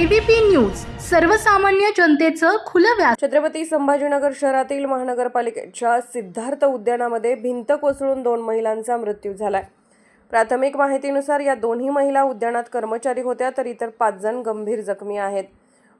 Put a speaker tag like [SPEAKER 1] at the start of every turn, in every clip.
[SPEAKER 1] ABP news सर्वसामान्य जनतेचं खुलं व्यास
[SPEAKER 2] छत्रपती संभाजीनगर शहरातील महानगरपालिकेच्या सिद्धार्थ उद्यानामध्ये भिंत कोसळून दोन महिलांचा मृत्यू झालाय. प्राथमिक माहितीनुसार या दोन्ही महिला उद्यानात कर्मचारी होत्या तर इतर पाच जण गंभीर जखमी आहेत.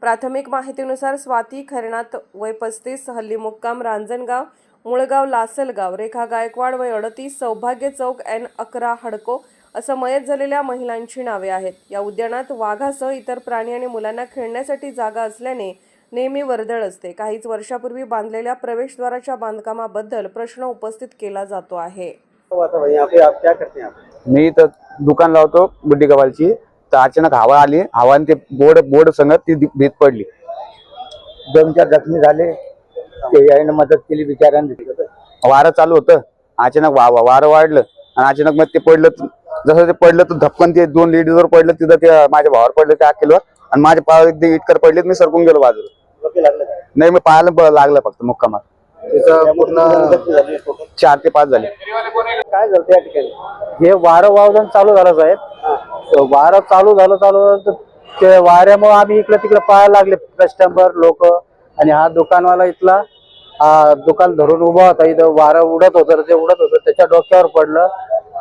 [SPEAKER 2] प्राथमिक माहितीनुसार स्वाती खैरनाथ वय पस्तीस हल्ली मुक्काम रांजणगाव मुळगाव लासलगाव रेखा गायकवाड वय अडतीस सौभाग्य चौक एन अकरा हडको असं मयत झालेल्या महिलांची नावे आहेत. या उद्यानात वाघासह इतर प्राणी आणि मुलांना खेळण्यासाठी जागा असल्याने नेहमी वर्दळ असते. काहीच वर्षापूर्वी बांधलेल्या प्रवेशद्वाराच्या बांधकामाबद्दल प्रश्न उपस्थित केला जातो आहे.
[SPEAKER 3] हुआ था भाई यहाँ पे आप क्या करते हैं आप?
[SPEAKER 4] मी इथं दुकान लावतो बुड्डी गव्हालची. तर अचानक हवा आली हवाने ते बोर्ड बोर्ड संगत ती भीत पडली.
[SPEAKER 3] दोन चार जखमी झाले. ते यायनं मदत केली बिचाऱ्यांनी.
[SPEAKER 4] वारं चालू होतं. अचानक वा वा- वारं वाढलं आणि अचानक मग ते पडलं त- जसं ते पडलं तर धपकन ते दोन लेडीजवर पडलं तिथं ते माझ्या भावावर पडलं त्या किलोवर आणि माझे पाय एकदा इटकर पडले मी सरकून गेलो बाजूला. नाही मी पायाला लागलं फक्त मुक्कामात.
[SPEAKER 3] पूर्ण.
[SPEAKER 4] चार ते पाच झाले.
[SPEAKER 3] काय झालं त्या ठिकाणी?
[SPEAKER 5] हे वारं वावदान चालू झालं साहेब. वारं चालू झालं चालू झालं तर ते वाऱ्यामुळे आम्ही इकडे तिकडे पाहायला लागले. कस्टमर लोक. आणि हा दुकानवाला इथला हा दुकान धरून उभा होता. इथं वारं उडत होतं ते उडत होतं. त्याच्या डोक्यावर पडलं.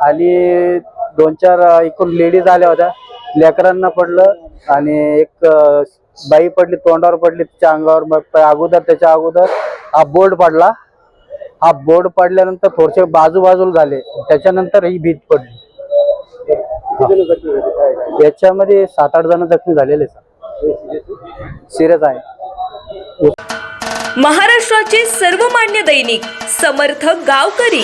[SPEAKER 5] आणि दोन चार इकडून लेडीज आल्या होत्या. लेकरांना पडलं आणि एक बाई पडली तोंडावर पडली तिच्या अंगावर. अगोदर त्याच्या अगोदर हा बोर्ड पडला. हा बोर्ड पडल्यानंतर थोडेसे बाजू बाजूला झाले. त्याच्यानंतर ही भीत पडली. याच्यामध्ये सात आठ जण जखमी झालेले सिरियस आहे.
[SPEAKER 6] महाराष्ट्राचे सर्वमान्य दैनिक समर्थ गावकरी.